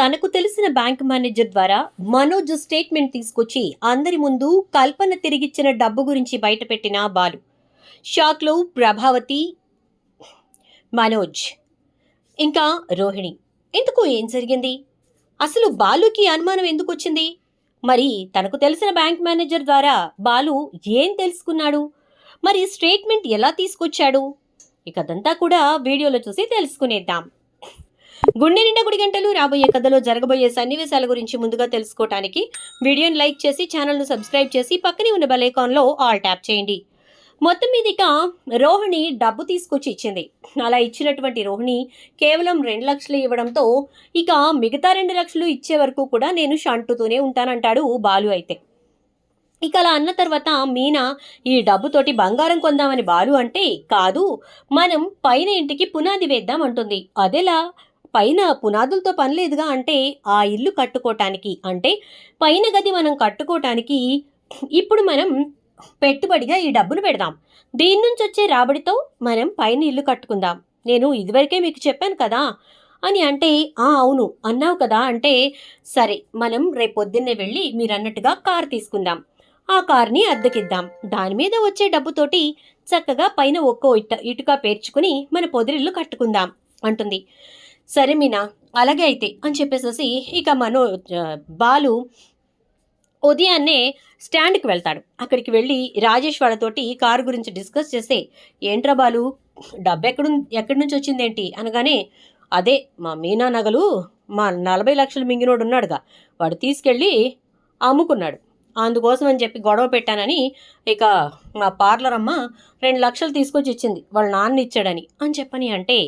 తనకు తెలిసిన bank manager ద్వారా మనోజ్ స్టేట్మెంట్ తీసుకొచ్చి అందరి ముందు కల్పన తిరిగిచ్చిన డబ్బు గురించి బయటపెట్టిన బాలు. షాక్లో ప్రభావతి మనోజ్ ఇంకా రోహిణి. ఎందుకు ఏం జరిగింది? అసలు బాలుకి అనుమానం ఎందుకు వచ్చింది? మరి తనకు తెలిసిన బ్యాంక్ మేనేజర్ ద్వారా బాలు ఏం తెలుసుకున్నాడు? మరి స్టేట్మెంట్ ఎలా తీసుకొచ్చాడు? ఇక అదంతా కూడా వీడియోలో చూసి తెలుసుకునేద్దాం. గుండె నిండా గుడి గంటలు రాబోయే కథలో జరగబోయే సన్నివేశాల గురించి ముందుగా తెలుసుకోవటానికి వీడియోని లైక్ చేసి ఛానల్ను సబ్స్క్రైబ్ చేసి పక్కనే ఉన్న బెల్ ఆల్ ట్యాప్ చేయండి. మొత్తం మీద ఇక రోహిణి డబ్బు తీసుకొచ్చి ఇచ్చింది. అలా ఇచ్చినటువంటి రోహిణి కేవలం రెండు లక్షలు ఇవ్వడంతో ఇక మిగతా రెండు లక్షలు ఇచ్చే వరకు కూడా నేను షంటుతూనే ఉంటానంటాడు బాలు అయితే. ఇక అలా అన్న తర్వాత మీనా ఈ డబ్బుతోటి బంగారం కొందామని బాలు అంటే కాదు మనం పైన ఇంటికి పునాది వేద్దాం అంటుంది. అదెలా? పైన పునాదులతో పని లేదుగా అంటే ఆ ఇల్లు కట్టుకోవటానికి అంటే పైన గది మనం కట్టుకోవటానికి ఇప్పుడు మనం పెట్టుబడిగా ఈ డబ్బును పెడదాం. దీని నుంచి వచ్చే రాబడితో మనం పైన ఇల్లు కట్టుకుందాం. నేను ఇదివరకే మీకు చెప్పాను కదా అని అంటే ఆ అవును అన్నావు కదా అంటే సరే మనం రేపొద్దున్నే వెళ్ళి మీరు అన్నట్టుగా కార్ తీసుకుందాం. ఆ కార్ని అద్దెకిద్దాం. దాని మీద వచ్చే డబ్బుతోటి చక్కగా పైన ఒక్కో ఇట ఇటుక పేర్చుకుని మన పొదిరిల్లు కట్టుకుందాం అంటుంది. సరే మీనా అలాగే అయితే అని చెప్పేసేసి ఇక మనో బాలు ఉదయాన్నే స్టాండ్కి వెళ్తాడు. అక్కడికి వెళ్ళి రాజేష్ వాళ్ళతోటి కారు గురించి డిస్కస్ చేస్తే ఏంట్రా బాలు డబ్బు ఎక్కడు ఎక్కడి నుంచి వచ్చిందేంటి? అనగానే అదే మా మీనా నగలు మా నలభై లక్షలు మింగినోడు ఉన్నాడుగా. వాడు తీసుకెళ్ళి అమ్ముకున్నాడు. అందుకోసం అని చెప్పి గొడవ పెట్టానని ఇక మా పార్లర్ అమ్మ రెండు లక్షలు తీసుకొచ్చి ఇచ్చింది. వాళ్ళ నాన్న ఇచ్చాడని. అని చెప్పని అంటే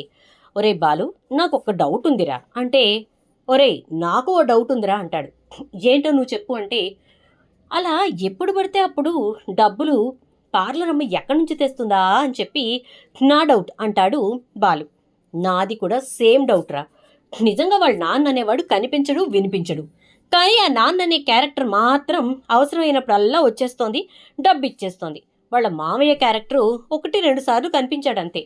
ఒరే బాలు నాకు ఒక డౌట్ ఉందిరా. అంటే ఒరే నాకు ఓ డౌట్ ఉందిరా అంటాడు. ఏంటో నువ్వు చెప్పు అంటే అలా ఎప్పుడు పడితే అప్పుడు డబ్బులు పార్లర్ అమ్మ ఎక్కడి నుంచి తెస్తుందా అని చెప్పి నా డౌట్ అంటాడు బాలు. నాది కూడా సేమ్ డౌట్ రా నిజంగా వాళ్ళ నాన్న అనేవాడు కనిపించడు వినిపించడు. కానీ ఆ నాన్న అనే క్యారెక్టర్ మాత్రం అవసరమైనప్పుడల్లా వచ్చేస్తోంది డబ్బు ఇచ్చేస్తోంది వాళ్ళ మామయ్య క్యారెక్టరు ఒకటి రెండు సార్లు కనిపించాడు అంతే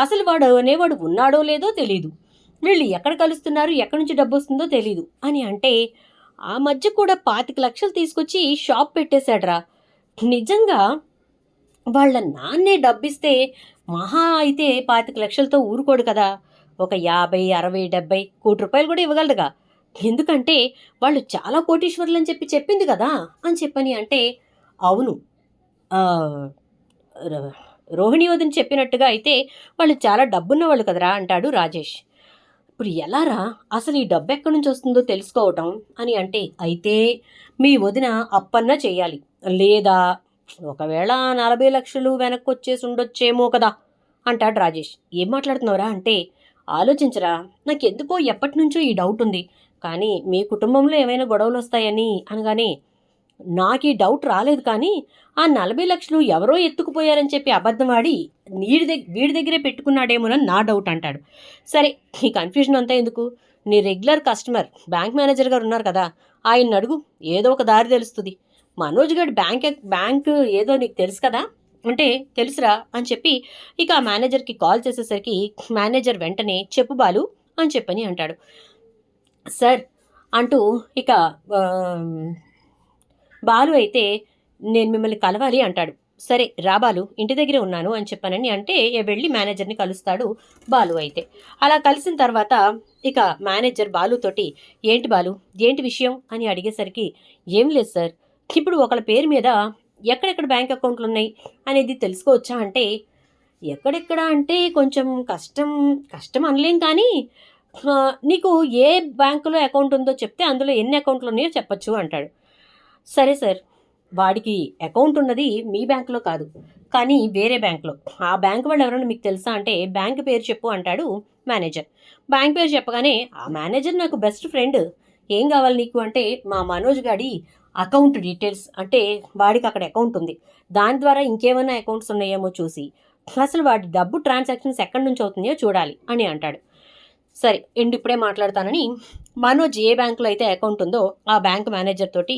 అసలు వాడు అనేవాడు ఉన్నాడో లేదో తెలీదు. వీళ్ళు ఎక్కడ కలుస్తున్నారు ఎక్కడి నుంచి డబ్బు వస్తుందో తెలీదు. అని అంటే ఆ మధ్య కూడా పాతిక లక్షలు తీసుకొచ్చి షాప్ పెట్టేశాడ్రా. నిజంగా వాళ్ళ నాన్నే డబ్బిస్తే మహా అయితే పాతిక లక్షలతో ఊరుకోడు కదా. ఒక యాభై అరవై డెబ్బై కోటి రూపాయలు కూడా ఇవ్వగలడుగా. ఎందుకంటే వాళ్ళు చాలా కోటీశ్వరులు అని చెప్పి చెప్పింది కదా అని చెప్పని అంటే అవును. ర- రోహిణి వదిన చెప్పినట్టుగా అయితే వాళ్ళు చాలా డబ్బున్న వాళ్ళు కదరా అంటాడు రాజేష్. ఇప్పుడు ఎలారా అసలు ఈ డబ్బు ఎక్కడి నుంచి వస్తుందో తెలుసుకోవటం అని అంటే అయితే మీ వదిన అప్పన్న చేయాలి. లేదా ఒకవేళ నలభై లక్షలు వెనక్కి వచ్చేసి ఉండొచ్చేమో కదా అంటాడు రాజేష్. ఏం మాట్లాడుతున్నావురా? అంటే ఆలోచించరా? నాకెందుకో ఎప్పటి నుంచో ఈ డౌట్ ఉంది. కానీ మీ కుటుంబంలో ఏమైనా గొడవలు వస్తాయని అనగానే నాకు ఈ డౌట్ రాలేదు కానీ ఆ నలభై లక్షలు ఎవరో ఎత్తుకుపోయారని చెప్పి అబద్ధం నీడి దగ్గ దగ్గర వీడి దగ్గరే పెట్టుకున్నాడేమోనని నా డౌట్ అంటాడు. సరే ఈ కన్ఫ్యూజన్ అంతా ఎందుకు? నీ రెగ్యులర్ కస్టమర్ బ్యాంక్ మేనేజర్ గారు ఉన్నారు కదా ఆయన అడుగు ఏదో ఒక దారి తెలుస్తుంది. మనోజ్ గారి బ్యాంక్ బ్యాంక్ ఏదో నీకు తెలుసు కదా? అంటే తెలుసురా అని చెప్పి ఇక ఆ మేనేజర్కి కాల్ చేసేసరికి మేనేజర్ వెంటనే చెప్పు బాలు అని చెప్పని అంటాడు. సార్ అంటూ ఇక బాలు అయితే నేను మిమ్మల్ని కలవాలి అంటాడు. సరే రా బాలు ఇంటి దగ్గరే ఉన్నాను అని చెప్పానని అంటే వెళ్ళి మేనేజర్ని కలుస్తాడు బాలు అయితే. అలా కలిసిన తర్వాత ఇక మేనేజర్ బాలుతోటి ఏంటి బాలు ఏంటి విషయం? అని అడిగేసరికి ఏం లేదు సార్ ఇప్పుడు ఒకళ్ళ పేరు మీద ఎక్కడెక్కడ బ్యాంక్ అకౌంట్లు ఉన్నాయి అనేది తెలుసుకోవచ్చా అంటే ఎక్కడెక్కడ అంటే కొంచెం కష్టం కష్టం అనలేం కానీ నీకు ఏ బ్యాంకులో అకౌంట్ ఉందో చెప్తే అందులో ఎన్ని అకౌంట్లు ఉన్నాయో చెప్పచ్చు అంటాడు. సరే సార్ వాడికి అకౌంట్ ఉన్నది మీ బ్యాంకులో కాదు కానీ వేరే బ్యాంక్లో. ఆ బ్యాంక్ వాళ్ళు ఎవరైనా మీకు తెలుసా అంటే బ్యాంక్ పేరు చెప్పు అంటాడు మేనేజర్. బ్యాంక్ పేరు చెప్పగానే ఆ మేనేజర్ నాకు బెస్ట్ ఫ్రెండ్ ఏం కావాలి నీకు? అంటే మా మనోజ్ గాడి అకౌంట్ డీటెయిల్స్. అంటే వాడికి అక్కడ అకౌంట్ ఉంది. దాని ద్వారా ఇంకేమైనా అకౌంట్స్ ఉన్నాయేమో చూసి అసలు వాడి డబ్బు ట్రాన్సాక్షన్స్ ఎక్కడి నుంచి అవుతున్నాయో చూడాలి అని అంటాడు. సరే ఎండు ఇప్పుడే మాట్లాడతానని మనోజ్ ఏ బ్యాంకులో అయితే అకౌంట్ ఉందో ఆ బ్యాంక్ మేనేజర్ తోటి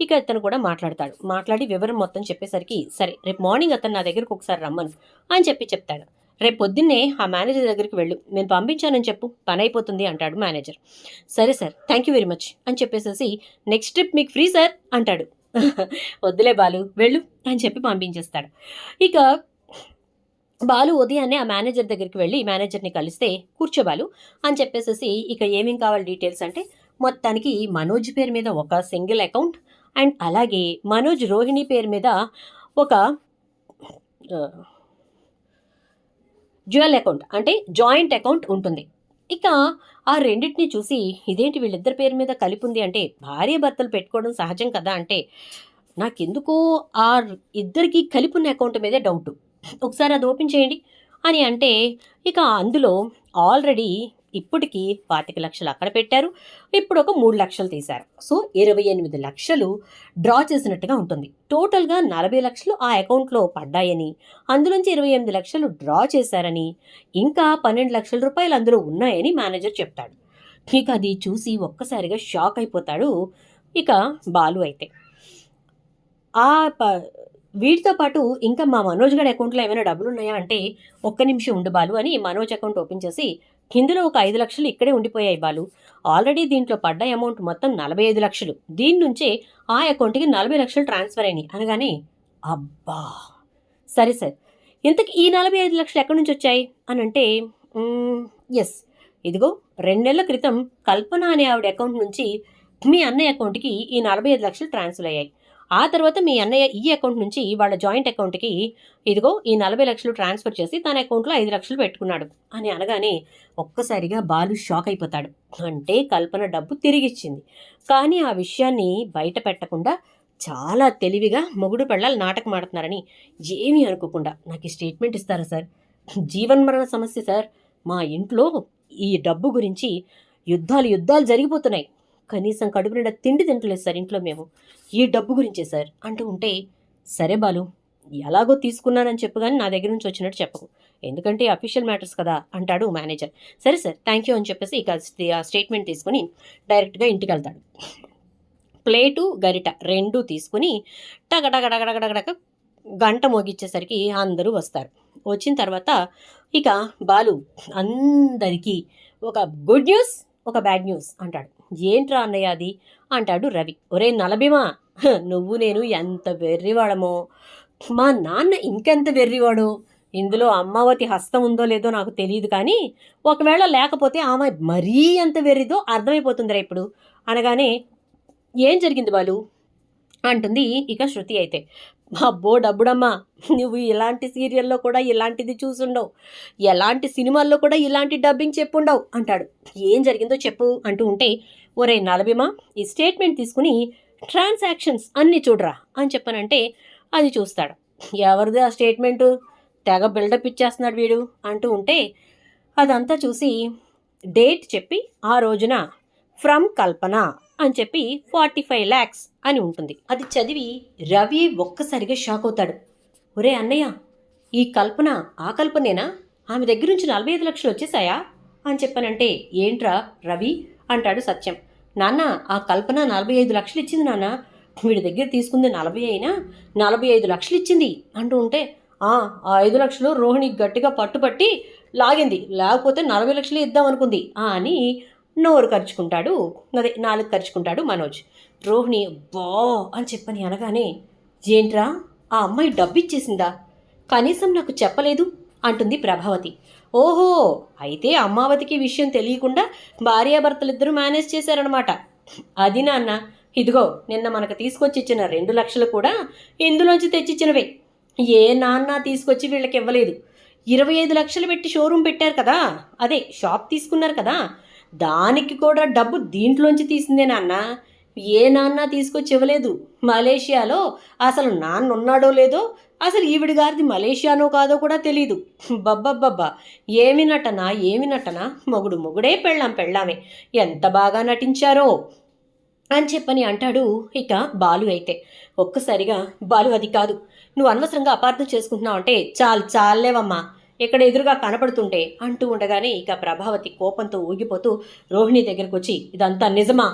ఇక అతను కూడా మాట్లాడతాడు. మాట్లాడి వివరం మొత్తం చెప్పేసరికి సరే రేపు మార్నింగ్ అతను నా దగ్గరకు ఒకసారి రమ్మను అని చెప్పి చెప్తాడు. రేపు పొద్దున్నే ఆ మేనేజర్ దగ్గరికి వెళ్ళు నేను పంపించానని చెప్పు పని అయిపోతుంది అంటాడు మేనేజర్ సరే sir thank you very much అని చెప్పేసేసి నెక్స్ట్ ట్రిప్ మీకు ఫ్రీ సార్ అంటాడు. వద్దులే బాలు వెళ్ళు అని చెప్పి పంపించేస్తాడు. ఇక బాలు ఉదయాన్నే ఆ మేనేజర్ దగ్గరికి వెళ్ళి మేనేజర్ని కలిస్తే కూర్చోబాలు అని చెప్పేసేసి ఇక ఏమేం కావాలి డీటెయిల్స్ అంటే మొత్తానికి మనోజ్ పేరు మీద ఒక సింగిల్ అకౌంట్ అండ్ అలాగే మనోజ్ రోహిణి పేరు మీద ఒక జ్యువెల్ అకౌంట్ అంటే జాయింట్ అకౌంట్ ఉంటుంది. ఇక ఆ రెండింటిని చూసి ఇదేంటి వీళ్ళిద్దరి పేరు మీద కలిపి ఉంది అంటే భార్య భర్తలు పెట్టుకోవడం సహజం కదా అంటే నాకెందుకో ఆ ఇద్దరికి కలిపి ఉన్న అకౌంట్ మీదే డౌట్. ఒకసారి అది ఓపెన్ చేయండి అని అంటే ఇక అందులో ఆల్రెడీ ఇప్పటికీ పాతిక లక్షలు అక్కడ పెట్టారు. ఇప్పుడు ఒక మూడు లక్షలు తీశారు. సో ఇరవై ఎనిమిది లక్షలు డ్రా చేసినట్టుగా ఉంటుంది. టోటల్గా నలభై లక్షలు ఆ అకౌంట్లో పడ్డాయని అందులోంచి ఇరవై ఎనిమిది లక్షలు డ్రా చేశారని ఇంకా పన్నెండు లక్షల రూపాయలు అందులో ఉన్నాయని మేనేజర్ చెప్తాడు. ఇక అది చూసి ఒక్కసారిగా షాక్ అయిపోతాడు ఇక బాలు అయితే. ఆ ప వీటితో పాటు ఇంకా మా మనోజ్ గారి అకౌంట్లో ఏమైనా డబ్బులు ఉన్నాయా అంటే ఒక్క నిమిషం ఉండు బాలు అని మనోజ్ అకౌంట్ ఓపెన్ చేసి కిందలో ఒక ఐదు లక్షలు ఇక్కడే ఉండిపోయాయి బాలు. ఆల్రెడీ దీంట్లో పడ్డ అమౌంట్ మొత్తం నలభై ఐదు లక్షలు. దీని నుంచే ఆ అకౌంట్కి నలభై లక్షలు ట్రాన్స్ఫర్ అయినాయి. అనగానే అబ్బా! సరే సార్. ఇంతకు ఈ నలభై ఐదు లక్షలు ఎక్కడి నుంచి వచ్చాయి? అని అంటే ఎస్ ఇదిగో రెండు నెలల క్రితం కల్పన అనే ఆవిడ అకౌంట్ నుంచి మీ అన్నయ్య అకౌంట్కి ఈ నలభై ఐదు లక్షలు ట్రాన్స్ఫర్ అయ్యాయి. ఆ తర్వాత మీ అన్నయ్య ఈ అకౌంట్ నుంచి వాళ్ళ జాయింట్ అకౌంట్కి ఇదిగో ఈ నలభై లక్షలు ట్రాన్స్ఫర్ చేసి తన అకౌంట్లో ఐదు లక్షలు పెట్టుకున్నాడు అని అనగానే ఒక్కసారిగా బాలు షాక్ అయిపోతాడు. అంటే కల్పన డబ్బు తిరిగిచ్చింది. కానీ ఆ విషయాన్ని బయట పెట్టకుండా చాలా తెలివిగా మొగుడు పెళ్ళాలు నాటకం ఆడుతున్నారని ఏమీ అనుకోకుండా నాకు ఈ స్టేట్మెంట్ ఇస్తారా సార్? జీవన్మరణ సమస్య సార్. మా ఇంట్లో ఈ డబ్బు గురించి యుద్ధాలు యుద్ధాలు జరిగిపోతున్నాయి. కనీసం కడుపు నిండా తిండి తింటలేదు సార్ ఇంట్లో మేము. ఈ డబ్బు గురించే సార్. అంటూ ఉంటే సరే బాలు ఎలాగో తీసుకున్నానని చెప్పు కానీ నా దగ్గర నుంచి వచ్చినట్టు చెప్పకు. ఎందుకంటే అఫీషియల్ మ్యాటర్స్ కదా అంటాడు మేనేజర్ సరే సార్ థ్యాంక్ యూ అని చెప్పేసి ఇక ఆ స్టేట్మెంట్ తీసుకుని డైరెక్ట్గా ఇంటికి వెళ్తాడు ప్లేటు గరిట రెండు తీసుకుని టగడగడగడగడగడక గంట మోగిచ్చేసరికి అందరూ వస్తారు. వచ్చిన తర్వాత ఇక బాలు అందరికీ ఒక గుడ్ న్యూస్ ఒక బ్యాడ్ న్యూస్ అంటాడు. ఏంట్రా అన్నయ్య అది? అంటాడు రవి. ఒరే నలభీమా నువ్వు నేను ఎంత వెర్రివాడమో. మా నాన్న ఇంకెంత వెర్రివాడు? ఇందులో అమ్మావతి హస్తం ఉందో లేదో నాకు తెలియదు కానీ ఒకవేళ లేకపోతే ఆమె మరీ ఎంత వెర్రిదో అర్థమైపోతుందిరా ఇప్పుడు. అనగానే ఏం జరిగింది బాలు? అంటుంది ఇక శృతి అయితే. అబ్బో డబ్బుడమ్మా నువ్వు ఇలాంటి సీరియల్లో కూడా ఇలాంటిది చూసుండవు. ఎలాంటి సినిమాల్లో కూడా ఇలాంటి డబ్బింగ్ చెప్పుండవు అంటాడు. ఏం జరిగిందో చెప్పు అంటూ ఉంటే ఒరే నలభీమా ఈ స్టేట్మెంట్ తీసుకుని ట్రాన్సాక్షన్స్ అన్నీ చూడరా అని చెప్పనంటే అది చూస్తాడు. ఎవరిది ఆ స్టేట్మెంటు? తెగ బిల్డప్ ఇచ్చేస్తున్నాడు వీడు అంటూ ఉంటే అదంతా చూసి డేట్ చెప్పి ఆ రోజున ఫ్రమ్ కల్పన అని చెప్పి ఫార్టీ ఫైవ్ ల్యాక్స్ అని ఉంటుంది. అది చదివి రవి ఒక్కసారిగా షాక్ అవుతాడు. ఒరే అన్నయ్య ఈ కల్పన ఆ కల్పనేనా? ఆమె దగ్గర నుంచి నలభై ఐదు లక్షలు వచ్చేసాయా? అని చెప్పానంటే ఏంట్రా రవి? అంటాడు సత్యం. నాన్న ఆ కల్పన నలభై ఐదు లక్షలు ఇచ్చింది నాన్న. వీడి దగ్గర తీసుకుంది నలభై అయినా? నలభై ఐదు లక్షలు ఇచ్చింది అంటూ ఉంటే "ఆ, ఆ ఐదు లక్షలు రోహిణి గట్టిగా పట్టుపట్టి లాగింది. లేకపోతే నలభై లక్షలు ఇద్దాం అనుకుంది అని నోరు ఖర్చుకుంటాడు అదే నాలుగు ఖర్చుకుంటాడు మనోజ్. రోహిణి బా అని చెప్పని అనగానే ఏంట్రా? ఆ అమ్మాయి డబ్బు ఇచ్చేసిందా కనీసం నాకు చెప్పలేదు? అంటుంది ప్రభావతి. ఓహో అయితే అమ్మావతికి విషయం తెలియకుండా భార్యాభర్తలిద్దరూ మేనేజ్ చేశారనమాట అది నాన్న ఇదిగో నిన్న మనకు తీసుకొచ్చి ఇచ్చిన రెండు లక్షలు కూడా ఇందులోంచి తెచ్చిచ్చినవే. ఏ నాన్న తీసుకొచ్చి వీళ్ళకి ఇవ్వలేదు. ఇరవై ఐదు లక్షలు పెట్టి షోరూమ్ పెట్టారు కదా అదే షాప్ తీసుకున్నారు కదా దానికి కూడా డబ్బు దీంట్లోంచి తీసిందే నాన్న. ఏ నాన్న తీసుకొచ్చి ఇవ్వలేదు? మలేషియాలో అసలు నాన్న ఉన్నాడో లేదో అసలు ఈవిడ గారిది మలేషియానో కాదో కూడా తెలీదు. బబ్బబ్బబ్బా ఏమి నటన ఏమి నటన? మొగుడు మొగుడే పెళ్ళాం పెళ్ళామే. ఎంత బాగా నటించారో అని చెప్పని అంటాడు ఇక బాలు అయితే. ఒక్కసారిగా బాలు అది కాదు నువ్వు అనవసరంగా అపార్థం చేసుకుంటున్నావు అంటే చాలు చాలేవమ్మా. ఇక్కడ ఎదురుగా కనపడుతుంటే అంటూ ఉండగానే ఇక ప్రభావతి కోపంతో ఊగిపోతూ రోహిణి దగ్గరకు వచ్చి ఇదంతా నిజమా?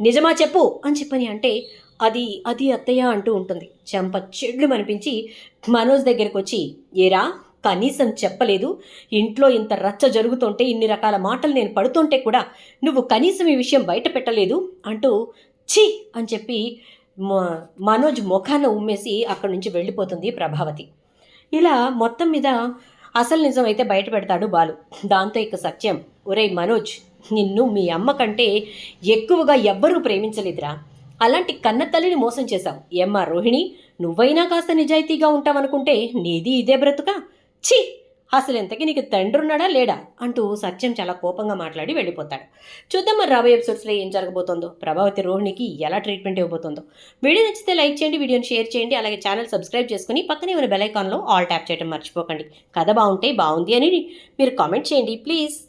నిజమా చెప్పు అని చెప్పని అంటే అది అది అత్తయ్య అంటూ ఉంటుంది. చెంప చెడ్లు అనిపించి మనోజ్ దగ్గరికి వచ్చి ఏరా కనీసం చెప్పలేదు. ఇంట్లో ఇంత రచ్చ జరుగుతుంటే ఇన్ని రకాల మాటలు నేను పడుతుంటే కూడా నువ్వు కనీసం ఈ విషయం బయట పెట్టలేదు అంటూ ఛీ అని చెప్పి మ- మనోజ్ ముఖాన ఉమ్మేసి అక్కడి నుంచి వెళ్ళిపోతుంది ప్రభావతి. ఇలా మొత్తం మీద అసలు నిజం అయితే బయట పెడతాడు బాలు. దాంతో ఇక సత్యం ఒరేయ్ మనోజ్ నిన్ను మీ అమ్మ కంటే ఎక్కువగా ఎవ్వరూ ప్రేమించలేదురా. అలాంటి కన్న తల్లిని మోసం చేశావు. ఏమ్మా రోహిణి నువ్వైనా కాస్త నిజాయితీగా ఉంటావనుకుంటే నీది ఇదే బ్రతుక? ఛీ! అసలు ఎంతకీ నీకు తండ్రి ఉన్నాడా లేడా? అంటూ సత్యం చాలా కోపంగా మాట్లాడి వెళ్ళిపోతాడు. చూద్దాం మరి రాబోయే ఎపిసోడ్స్లో ఏం జరగబోతోందో? ప్రభావతి రోహిణికి ఎలా ట్రీట్మెంట్ ఇవ్వబోతుందో? వీడియో నచ్చితే లైక్ చేయండి వీడియోని షేర్ చేయండి అలాగే ఛానల్ సబ్స్క్రైబ్ చేసుకుని పక్కనే ఉన్న బెల్ ఐకాన్లో ఆల్ ట్యాప్ చేయడం మర్చిపోకండి. కథ బాగుంటే బాగుంది అని మీరు కామెంట్ చేయండి ప్లీజ్.